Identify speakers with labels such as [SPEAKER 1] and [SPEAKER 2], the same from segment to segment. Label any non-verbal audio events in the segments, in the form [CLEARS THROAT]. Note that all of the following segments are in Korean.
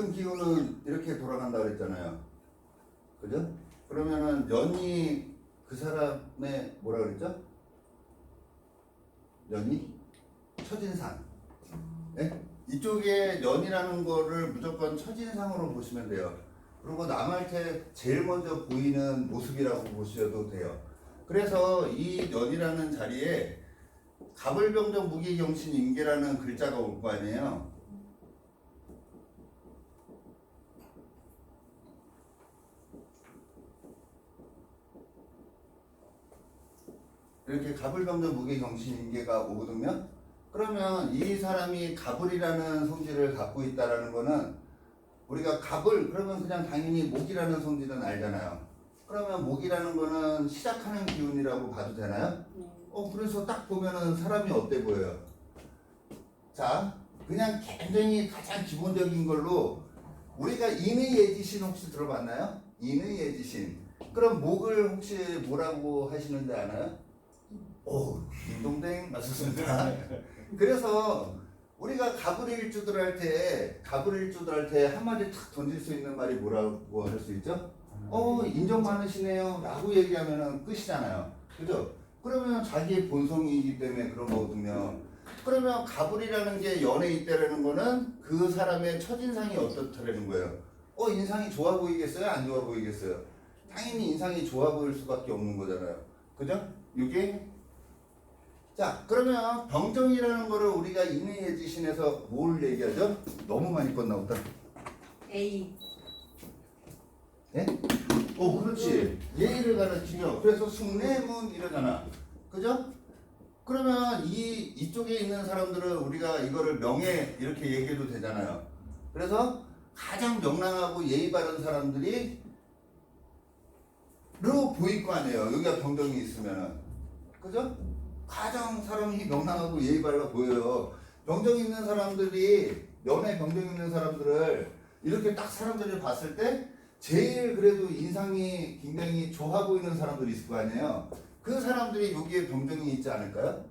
[SPEAKER 1] 모든 기운은 이렇게 돌아간다 그랬잖아요. 그죠? 그러면은 연이 그 사람의 뭐라 그랬죠? 연이 첫인상. 예? 이쪽에 연이라는 거를 무조건 첫인상으로 보시면 돼요. 그리고 남한테 제일 먼저 보이는 모습이라고 보셔도 돼요. 그래서 이 연이라는 자리에 가불병정 무기경신 임계라는 글자가 올 거 아니에요. 이렇게 가불병정 무기경신 임계가 오거든요. 그러면 이 사람이 가불이라는 성질을 갖고 있다라는 거는 우리가 갑을 그러면 그냥 당연히 목이라는 성질은 알잖아요. 그러면 목이라는 거는 시작하는 기운이라고 봐도 되나요?
[SPEAKER 2] 네.
[SPEAKER 1] 어 그래서 딱 보면은 사람이 어때 보여요? 자 그냥 굉장히 가장 기본적인 걸로 우리가 인의 예지신 혹시 들어봤나요? 인의 예지신 그럼 목을 혹시 뭐라고 하시는지 아나요? 오 딩동댕 맞습니다. 그래서 우리가 가브리일 주들 할 때, 가브리일 주들 할 때 한마디 탁 던질 수 있는 말이 뭐라고 할 수 있죠? 어, 인정 많으시네요. 라고 얘기하면 끝이잖아요. 그죠? 그러면 자기의 본성이기 때문에 그런 거거든요. 그러면 가불이라는 게 연애 있다라는 거는 그 사람의 첫인상이 어떻다라는 거예요. 어, 인상이 좋아 보이겠어요? 안 좋아 보이겠어요? 당연히 인상이 좋아 보일 수밖에 없는 거잖아요. 그죠? 이게 자, 그러면 병정이라는 거를 우리가 인의예지신에서 뭘 얘기하죠? 너무 많이 껐나 보다.
[SPEAKER 2] A
[SPEAKER 1] 예? 오, 그렇지. 예의를 가르치죠. 그래서 숭례문 이러잖아. 그죠? 그러면 이 이쪽에 있는 사람들은 우리가 이거를 명예 이렇게 얘기해도 되잖아요. 그래서 가장 명랑하고 예의 바른 사람들이 로 보일 거 아니에요. 여기가 병정이 있으면은. 그죠? 가장 사람이 명랑하고 예의 발라 보여요. 병정 있는 사람들이 연애 병정 있는 사람들을 이렇게 딱 사람들을 봤을 때 제일 그래도 인상이 굉장히 좋아 보이는 사람들이 있을 거 아니에요. 그 사람들이 여기에 병정이 있지 않을까요?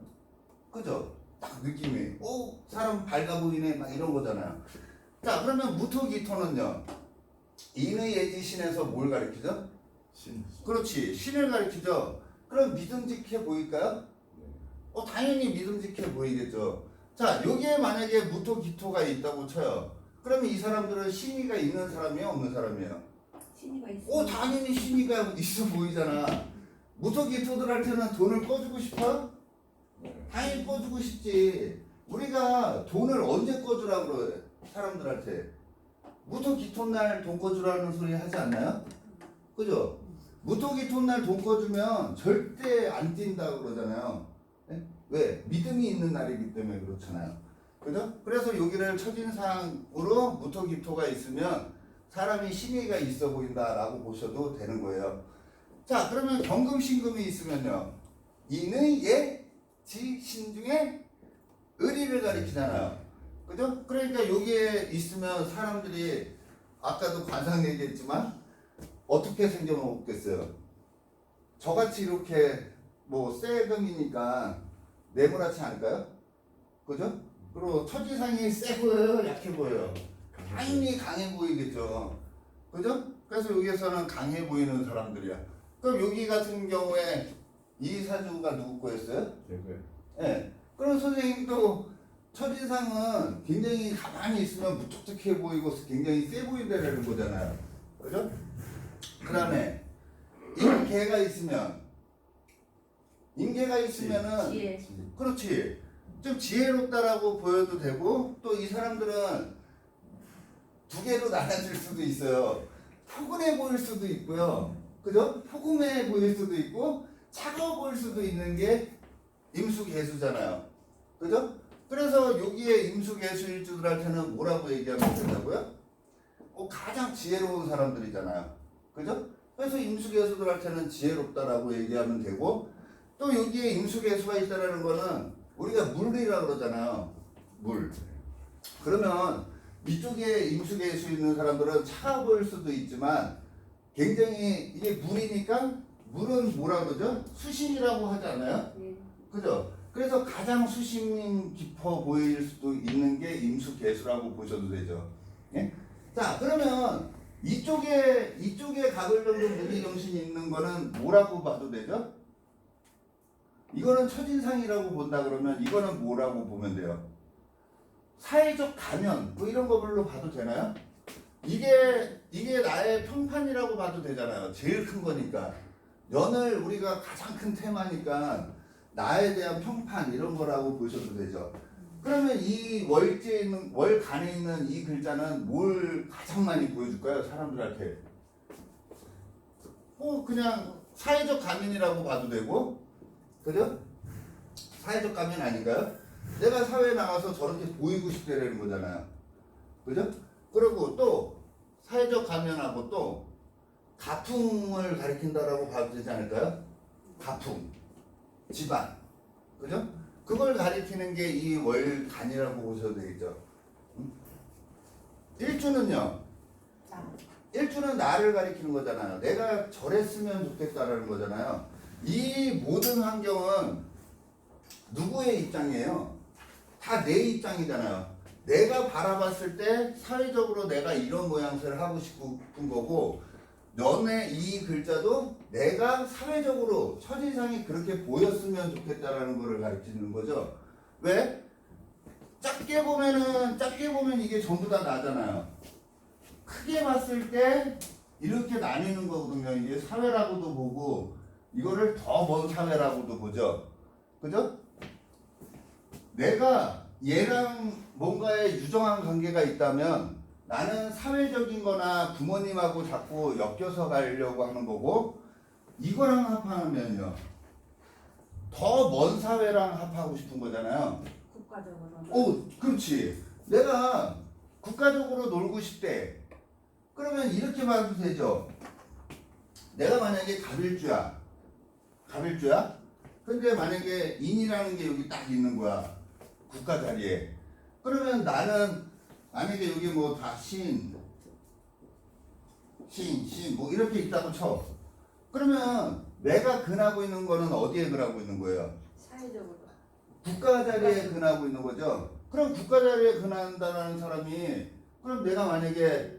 [SPEAKER 1] 그죠? 딱 느낌이 오 사람 밝아 보이네 막 이런 거잖아요. 자 그러면 무토기토는요 인의예지 신에서 뭘 가리키죠?
[SPEAKER 3] 신.
[SPEAKER 1] 그렇지 신을 가리키죠. 그럼 믿음직해 보일까요? 어 당연히 믿음직해 보이겠죠. 자 여기에 만약에 무토 기토가 있다고 쳐요. 그러면 이 사람들은 신의가 있는 사람이에요, 없는 사람이에요?
[SPEAKER 2] 신이가 있어.
[SPEAKER 1] 오 당연히 신의가 있어 보이잖아. 무토 기토들한테는 돈을 꺼주고 싶어?
[SPEAKER 3] 네.
[SPEAKER 1] 당연히 꺼주고 싶지. 우리가 돈을 언제 꺼주라 그래 사람들한테? 무토 기토 날 돈 꺼주라는 소리 하지 않나요? 그죠? 무토 기토 날 돈 꺼주면 절대 안 뛴다 그러잖아요. 네? 왜? 믿음이 있는 날이기 때문에 그렇잖아요. 그죠? 그래서 여기를 첫인상으로 무토기토가 있으면 사람이 신의가 있어 보인다라고 보셔도 되는 거예요. 자, 그러면 경금신금이 있으면요. 이는 예, 지, 신 중에 의리를 가리키잖아요. 그죠? 그러니까 여기에 있으면 사람들이 아까도 관상 얘기했지만 어떻게 생겨먹겠어요? 저같이 이렇게 뭐 쇠금이니까 네모나지 않을까요? 그죠? 그리고 첫이상이 세 보여요? 약해 보여요? 당연히 강해 보이겠죠. 그죠? 그래서 여기에서는 강해 보이는 사람들이야. 그럼 여기 같은 경우에 이 사주가 누구 거였어요?
[SPEAKER 3] 제거요.
[SPEAKER 1] 예. 그럼 선생님도 첫인상은 굉장히 가만히 있으면 무뚝뚝해 보이고 굉장히 세 보인다는 거잖아요. 그죠? 그 다음에 임계가 있으면 임계가 있으면은
[SPEAKER 2] 지혜.
[SPEAKER 1] 그렇지. 좀 지혜롭다라고 보여도 되고 또 이 사람들은 두 개로 나눠질 수도 있어요. 포근해 보일 수도 있고요. 그죠? 포근해 보일 수도 있고 차가워 보일 수도 있는 게 임수개수잖아요. 그죠? 그래서 여기에 임수개수일주들한테는 뭐라고 얘기하면 된다고요? 어, 가장 지혜로운 사람들이잖아요. 그죠? 그래서 임수개수들한테는 지혜롭다라고 얘기하면 되고 또 여기에 임수개수가 있다라는 거는 우리가 물이라 그러잖아요. 물. 그러면 이쪽에 임수개수 있는 사람들은 차가 보일 수도 있지만 굉장히 이게 물이니까 물은 뭐라 그러죠? 수심이라고 하지 않아요?
[SPEAKER 2] 네.
[SPEAKER 1] 그죠? 그래서 가장 수심 깊어 보일 수도 있는 게 임수개수라고 보셔도 되죠. 예? 자, 그러면 이쪽에 이쪽에 가불정도 무기정신이 있는 거는 뭐라고 봐도 되죠? 이거는 첫인상이라고 본다 그러면 이거는 뭐라고 보면 돼요? 사회적 가면 뭐 이런 거 별로 봐도 되나요? 이게 이게 나의 평판이라고 봐도 되잖아요. 제일 큰 거니까 연을 우리가 가장 큰 테마니까 나에 대한 평판 이런 거라고 보셔도 되죠. 그러면 이 월지에 있는 월간에 있는 이 글자는 뭘 가장 많이 보여줄까요? 사람들한테 뭐 그냥 사회적 가면이라고 봐도 되고 그죠? 사회적 가면 아닌가요? 내가 사회에 나가서 저렇게 보이고 싶다는 거잖아요. 그죠? 그리고 또 사회적 가면하고 또 가풍을 가리킨다라고 봐도 되지 않을까요? 가풍, 집안, 그죠? 그걸 가리키는 게 이 월간이라고 보셔도 되겠죠. 음? 일주는요.
[SPEAKER 2] 나.
[SPEAKER 1] 일주는 나를 가리키는 거잖아요. 내가 저랬으면 좋겠다라는 거잖아요. 이 모든 환경은 누구의 입장이에요? 다 내 입장이잖아요. 내가 바라봤을 때 사회적으로 내가 이런 모양새를 하고 싶은 거고 너네 이 글자도 내가 사회적으로 첫인상이 그렇게 보였으면 좋겠다라는 거를 가르치는 거죠. 왜? 작게 보면은 작게 보면 이게 전부 다 나잖아요. 크게 봤을 때 이렇게 나뉘는 거거든요. 이게 사회라고도 보고 이거를 더 먼 사회라고도 보죠. 그죠? 내가 얘랑 뭔가의 유정한 관계가 있다면 나는 사회적인 거나 부모님하고 자꾸 엮여서 가려고 하는 거고 이거랑 합하면요. 더 먼 사회랑 합하고 싶은 거잖아요.
[SPEAKER 2] 국가적으로.
[SPEAKER 1] 오, 그렇지. 내가 국가적으로 놀고 싶대. 그러면 이렇게 봐도 되죠. 내가 만약에 갑일주야. 갑일주야? 근데 만약에 인이라는 게 여기 딱 있는 거야. 국가 자리에. 그러면 나는 만약에 여기 뭐 다 신, 신, 신, 뭐 이렇게 있다고 쳐. 그러면 내가 근하고 있는 거는 어디에 근하고 있는 거예요?
[SPEAKER 2] 사회적으로.
[SPEAKER 1] 국가 자리에 근하고 있는 거죠. 그럼 국가 자리에 근한다는 사람이 그럼 내가 만약에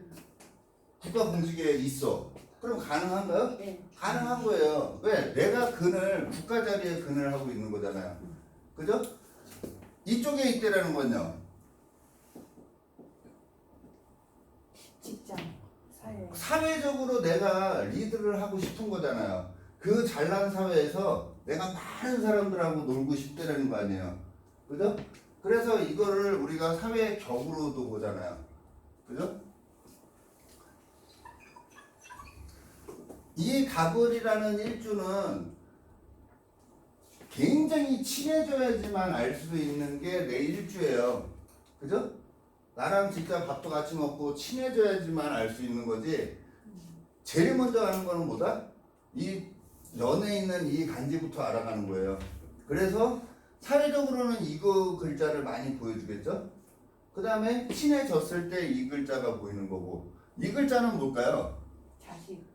[SPEAKER 1] 국가 공직에 있어. 그럼 가능한가요?
[SPEAKER 2] 네.
[SPEAKER 1] 가능한 거예요. 왜? 내가 근을 국가 자리에 근을 하고 있는 거잖아요. 그죠? 이쪽에 있대라는 건요.
[SPEAKER 2] 직장. 사회.
[SPEAKER 1] 사회적으로 내가 리드를 하고 싶은 거잖아요. 그 잘난 사회에서 내가 많은 사람들하고 놀고 싶다는 거 아니에요. 그죠? 그래서 이거를 우리가 사회 격으로도 보잖아요. 그죠? 이 가불이라는 일주는 굉장히 친해져야지만 알 수 있는 게 내 일주예요. 그죠? 나랑 진짜 밥도 같이 먹고 친해져야지만 알 수 있는 거지. 제일 먼저 하는 거는 뭐다? 이 연에 있는 이 간지부터 알아가는 거예요. 그래서 사회적으로는 이거 글자를 많이 보여주겠죠? 그 다음에 친해졌을 때 이 글자가 보이는 거고 이 글자는 뭘까요?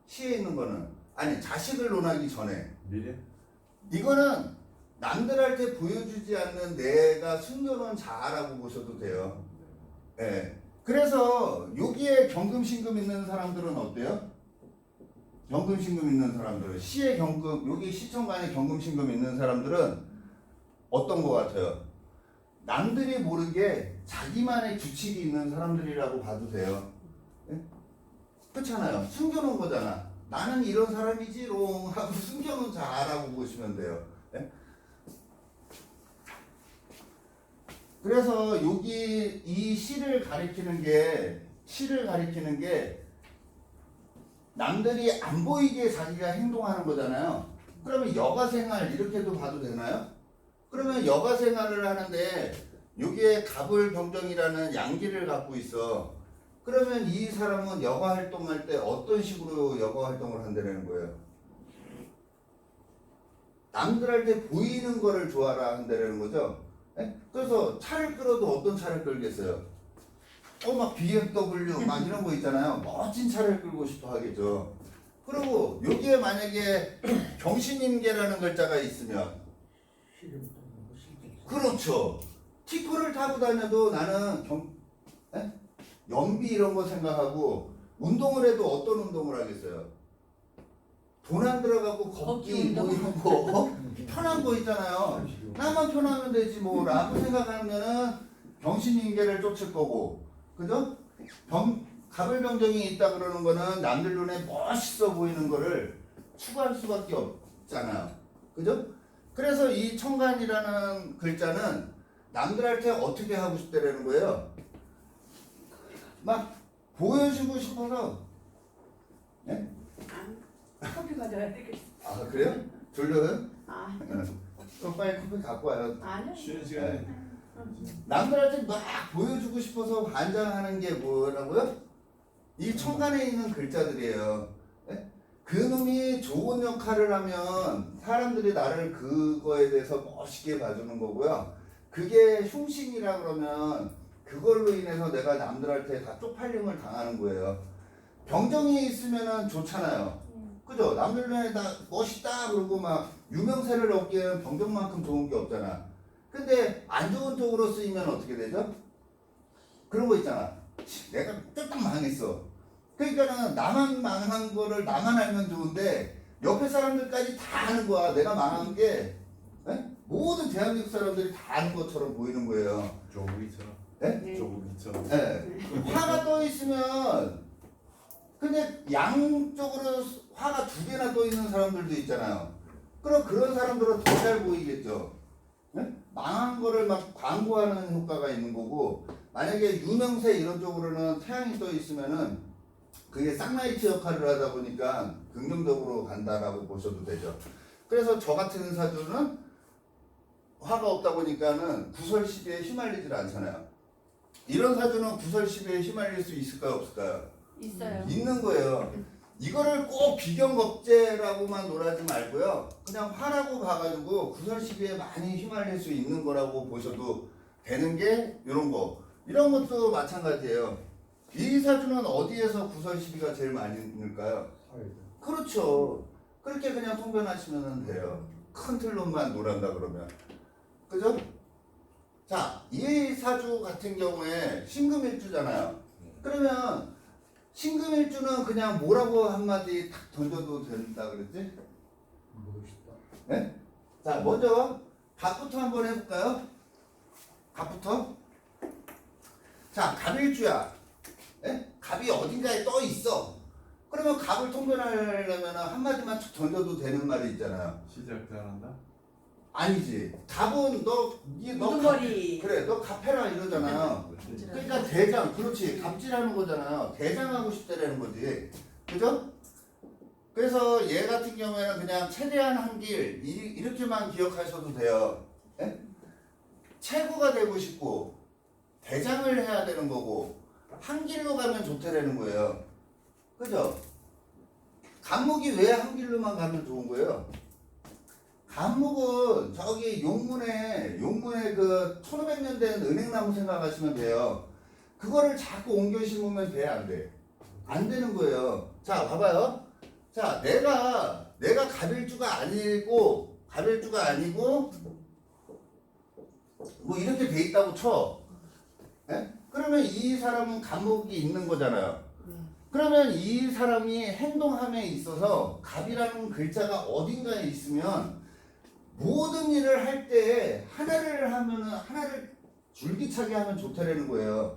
[SPEAKER 1] 시에 있는 거는 아니 자식을 논하기 전에
[SPEAKER 3] 미래?
[SPEAKER 1] 이거는 남들한테 보여주지 않는 내가 숨겨놓은 자아라고 보셔도 돼요. 예. 그래서 여기에 경금신금 있는 사람들은 어때요? 경금신금 있는 사람들은 시에 경금 여기 시청관에 경금신금 있는 사람들은 어떤 것 같아요? 남들이 모르게 자기만의 규칙이 있는 사람들이라고 봐도 돼요. 예? 그렇잖아요. 숨겨놓은 거잖아. 나는 이런 사람이지롱 하고 [LAUGHS] 숨겨놓은 자아라고 보시면 돼요. 예? 그래서 여기 이 시를 가리키는 게 시를 가리키는 게 남들이 안 보이게 자기가 행동하는 거잖아요. 그러면 여가 생활 이렇게도 봐도 되나요? 그러면 여가 생활을 하는데 여기에 갑을 병정이라는 양기를 갖고 있어. 그러면 이 사람은 여가 활동할 때 어떤 식으로 여가 활동을 한다는 거예요? 남들한테 보이는 거를 좋아라 한다는 거죠. 예? 그래서 차를 끌어도 어떤 차를 끌겠어요? 어, 막 BMW 막 이런 거 있잖아요. 멋진 차를 끌고 싶어 하겠죠. 그리고 여기에 만약에 [CLEARS THROAT] 경신임계라는 글자가 있으면 그렇죠. 티코를 타고 다녀도 나는 경, 에? 연비 이런 거 생각하고 운동을 해도 어떤 운동을 하겠어요? 돈 안 들어가고 걷기 뭐. 이런 거 어? 편한 거 있잖아요. 나만 편하면 되지 뭐라고 생각하면은 병신인계를 쫓을 거고 그죠? 병 가불병정이 있다 그러는 거는 남들 눈에 멋있어 보이는 거를 추구할 수밖에 없잖아요. 그죠? 그래서 이 청간이라는 글자는 남들한테 어떻게 하고 싶다라는 거예요. 막 보여주고 싶어서
[SPEAKER 2] 아, 커피 가져야 되겠어.
[SPEAKER 1] 아 그래요? 졸려요?
[SPEAKER 2] 아,
[SPEAKER 1] 응. 그럼 빨리 커피 갖고 와요.
[SPEAKER 2] 아니요.
[SPEAKER 3] 쉬는 시간에
[SPEAKER 1] 남들한테 막 보여주고 싶어서 환장하는 게 뭐라고요? 이 청간에 있는 글자들이에요. 예? 그 놈이 좋은 역할을 하면 사람들이 나를 그거에 대해서 멋있게 봐주는 거고요. 그게 흉신이라 그러면 그걸로 인해서 내가 남들한테 다 쪽팔림을 당하는 거예요. 병정이 있으면 좋잖아요. 그죠? 남들 눈에 다 멋있다 그러고 막 유명세를 얻기에는 병정만큼 좋은 게 없잖아. 근데 안 좋은 쪽으로 쓰이면 어떻게 되죠? 그런 거 있잖아. 치, 내가 뚝딱 망했어. 그러니까는 나만 망한 거를 나만 알면 좋은데 옆에 사람들까지 다 아는 거야. 내가 망한 게 에? 모든 대한민국 사람들이 다 아는 것처럼 보이는 거예요.
[SPEAKER 3] 조국이처럼
[SPEAKER 1] 네?
[SPEAKER 3] 조국이처럼
[SPEAKER 1] 예. 화가 떠 있으면 근데 양쪽으로 화가 두 개나 떠 있는 사람들도 있잖아요. 그럼 그런 사람들은 더 잘 보이겠죠. 예? 망한 거를 막 광고하는 효과가 있는 거고 만약에 유명세 이런 쪽으로는 태양이 떠 있으면은 그게 쌍라이트 역할을 하다 보니까 긍정적으로 간다라고 보셔도 되죠. 그래서 저 같은 사주는 화가 없다 보니까는 구설 시비에 휘말리질 않잖아요. 이런 사주는 구설 시비에 휘말릴 수 있을까요, 없을까요?
[SPEAKER 2] 있어요.
[SPEAKER 1] 있는 거예요. 이거를 꼭 비경겁제라고만 놀아지 말고요. 그냥 화라고 봐가지고 구설 시비에 많이 휘말릴 수 있는 거라고 보셔도 되는 게 이런 거. 이런 것도 마찬가지예요. 이 사주는 어디에서 구설 시비가 제일 많이 있을까요? 그렇죠. 그렇게 그냥 통변하시면 돼요. 큰 틀로만 놀한다 그러면. 그죠? 자, 이 사주 같은 경우에 신금일주잖아요. 그러면 신금일주는 그냥 뭐라고 한마디 탁 던져도 된다 그랬지? 네? 자, 먼저 갑부터 한번 해볼까요? 갑부터. 자, 갑일주야. 예? 갑이 어딘가에 떠 있어. 그러면 갑을 통변하려면 한마디만 툭 던져도 되는 말이 있잖아요.
[SPEAKER 3] 시작 잘한다
[SPEAKER 1] 아니지. 갑은 너, 니, 너 갑,
[SPEAKER 2] 우두머리.
[SPEAKER 1] 그래, 너 갑해라 이러잖아요.
[SPEAKER 3] 그렇지
[SPEAKER 1] 그러니까 대장, 그렇지. 갑질하는 거잖아요. 대장하고 싶다라는 거지. 그죠? 그래서 얘 같은 경우에는 그냥 최대한 한 길, 이- 이렇게만 기억하셔도 돼요. 예? 최고가 되고 싶고, 대장을 해야 되는 거고, 한 길로 가면 좋다라는 거예요. 그죠? 감목이 왜 한 길로만 가면 좋은 거예요? 감목은 저기 용문에 용문에 그 1500년 된 은행나무 생각하시면 돼요. 그거를 자꾸 옮겨 심으면 돼, 안 돼? 안 되는 거예요. 자, 봐봐요. 자, 내가 내가 가빌주가 아니고 가빌주가 아니고 뭐 이렇게 돼 있다고 쳐. 예? 그러면 이 사람은 감목이 있는 거잖아요. 그러면 이 사람이 행동함에 있어서 갑이라는 글자가 어딘가에 있으면 모든 일을 할 때 하나를 하면은 하나를 줄기차게 하면 좋다라는 거예요.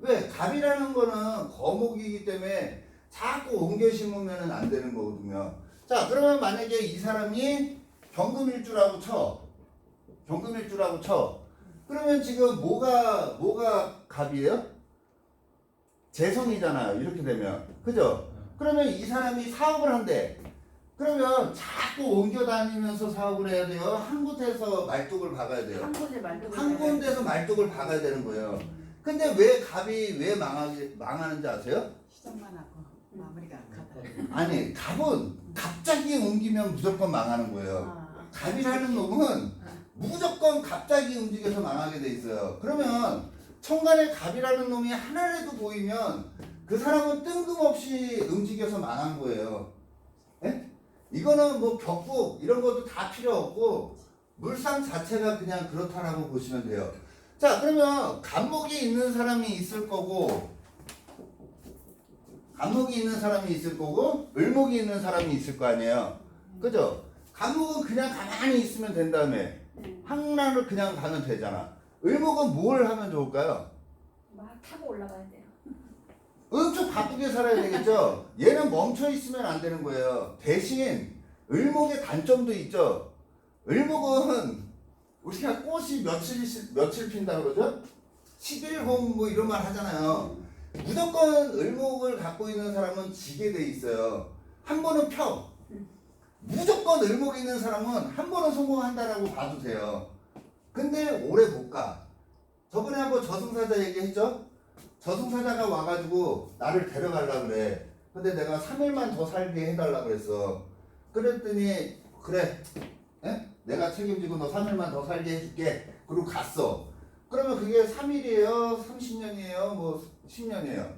[SPEAKER 1] 왜? 갑이라는 거는 거목이기 때문에 자꾸 옮겨 심으면 안 되는 거거든요. 자, 그러면 만약에 이 사람이 경금일주라고 쳐. 경금일주라고 쳐. 그러면 지금 뭐가 뭐가 갑이에요? 재성이잖아요. 이렇게 되면. 그죠? 그러면 이 사람이 사업을 한대. 그러면 자꾸 옮겨 다니면서 사업을 해야 돼요. 한 곳에서 말뚝을 박아야 돼요.
[SPEAKER 2] 한 군데 말도
[SPEAKER 1] 한 군데서 말뚝을 박아야 되는 거예요. 근데 왜 갑이 왜 망하게 망하는지 아세요?
[SPEAKER 2] 시작만 하고 마무리가 안 가다.
[SPEAKER 1] 아니, 갑은 갑자기 옮기면 무조건 망하는 거예요.
[SPEAKER 2] 아,
[SPEAKER 1] 갑이라는 놈은 무조건 갑자기 움직여서 망하게 돼 있어요. 그러면 천간에 갑이라는 놈이 하나라도 보이면 그 사람은 뜬금없이 움직여서 망한 거예요. 예? 이거는 뭐 격국 이런 것도 다 필요 없고 물상 자체가 그냥 그렇다라고 보시면 돼요. 자, 그러면 간목이 있는 사람이 있을 거고 감목이 있는 사람이 있을 거고 을목이 있는 사람이 있을 거 아니에요. 그죠? 감목은 그냥 가만히 있으면 된 다음에
[SPEAKER 4] 네.
[SPEAKER 1] 항란을 그냥 가면 되잖아. 을목은 뭘 하면 좋을까요?
[SPEAKER 4] 막 타고 올라가야 돼요.
[SPEAKER 1] 엄청 바쁘게 살아야 되겠죠? 얘는 멈춰 있으면 안 되는 거예요. 대신 을목의 단점도 있죠. 을목은 우리가 꽃이 며칠 며칠 핀다 그러죠? 11홈 뭐 이런 말 하잖아요. 무조건 을목을 갖고 있는 사람은 지게 돼 있어요. 한 번은 펴. 무조건 을목 있는 사람은 한 번은 성공한다라고 봐도 돼요. 근데 오래 못 가. 저번에 한번 저승사자 얘기했죠? 저승사자가 와가지고 나를 데려가려 그래. 근데 내가 3일만 더 살게 해달라 그랬어. 그랬더니 그래. 에? 내가 책임지고 너 3일만 더 살게 해줄게. 그리고 갔어. 그러면 그게 3일이에요? 30년이에요? 뭐 10년이에요?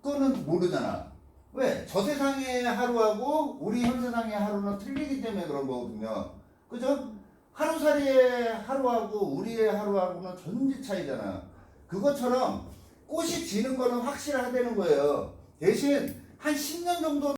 [SPEAKER 1] 그거는 모르잖아. 왜? 저 세상의 하루하고 우리 현 세상의 하루는 틀리기 때문에 그런 거거든요. 그죠? 하루살이의 하루하고 우리의 하루하고는 전지 차이잖아. 그것처럼 꽃이 지는 거는 확실하다는 거예요. 대신 한 10년 정도